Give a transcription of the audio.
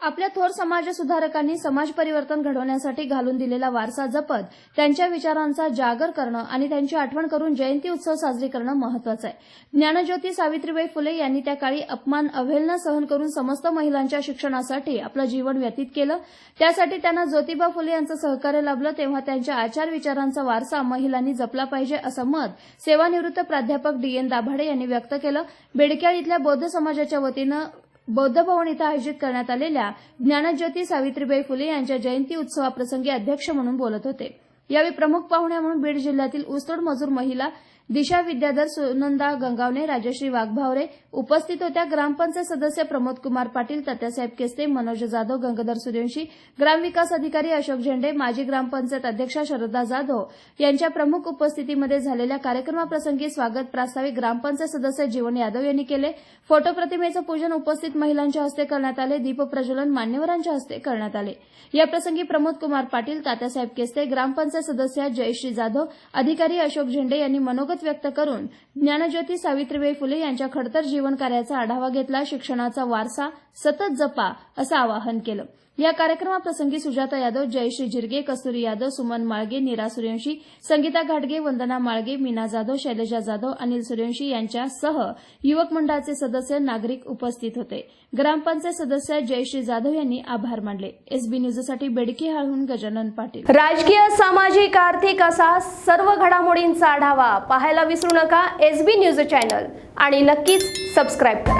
आपल्या थोर समाज सुधारकांनी समाज परिवर्तन घडवण्यासाठी घालून दिलेला वारसा जपत त्यांच्या विचारांचा जागर करणं आणि त्यांची आठवण करून जयंती उत्सव साजरी करणं महत्वाचं आहे. ज्ञानज्योती सावित्रीबाई फुले यांनी त्या काळी अपमान अवहेलना सहन करून समस्त महिलांच्या शिक्षणासाठी आपलं जीवन व्यतीत केलं. त्यासाठी त्यांना ज्योतिबा फुले यांचं सहकार्य लाभलं तेव्हा त्यांच्या आचार विचारांचा वारसा महिलांनी जपला पाहिजे असं मत सेवानिवृत्त प्राध्यापक डी एन दाभाडे यांनी व्यक्त केलं. बेडक्याळ इथल्या बौद्ध समाजाच्या वतीनं बौद्ध भवन इथं आयोजित करण्यात आलेल्या ज्ञानज्योती सावित्रीबाई फुले यांच्या जयंती उत्सवाप्रसंगी अध्यक्ष म्हणून बोलत होते. यावेळी प्रमुख पाहुण्या म्हणून बीड जिल्ह्यातील ऊसतोड मजूर महिला दिशा विद्याधर सुनंदा गंगावणे राजश्री वाघभावरे उपस्थित होत्या. ग्रामपंचायत सदस्य प्रमोद कुमार पाटील तात्यासाहेब केस्ते मनोज जाधव गंगाधर सूर्यवंशी ग्रामविकास अधिकारी अशोक झेंडे माजी ग्रामपंचायत अध्यक्षा शरदा जाधव यांच्या प्रमुख उपस्थितीमध्ये झालेल्या कार्यक्रमाप्रसंगी स्वागत प्रास्ताविक ग्रामपंचायत सदस्य जीवन यादव यांनी केले. फोटो प्रतिमेचं पूजन उपस्थित महिलांच्या हस्ते करण्यात आले. दीपप्रज्वलन मान्यवरांच्या हस्ते करण्यात आले. याप्रसंगी प्रमोद कुमार पाटील तात्यासाहेब केस्ते ग्रामपंचायत सदस्य जयश्री जाधव अधिकारी अशोक झेंडे यांनी मनोगत मत व्यक्त करून ज्ञानज्योती सावित्रीबाई फुले यांच्या खडतर जीवन कार्याचा आढावा घेतला शिक्षणाचा वारसा सतत जपा असं आवाहन केलं. या कार्यक्रमाप्रसंगी सुजाता यादव जयश्री जिरगे कस्तुरी यादव सुमन माळगे नीरा सूर्यवंशी संगीता घाटगे वंदना माळगे मीना जाधव शैलजा जाधव अनिल सूर्यवंशी यांच्यासह युवक मंडळाचे सदस्य नागरिक उपस्थित होते. ग्रामपंचायत सदस्य जयश्री जाधव यांनी आभार मानले. एसबी न्यूजसाठी बेडकी बेडकीहाळहून गजानन पाटील. राजकीय सामाजिक आर्थिक असा सर्व घडामोडींचा आढावा पाहायला विसरू नका. एस बी न्यूज चॅनल आणि नक्कीच सबस्क्राईब करा.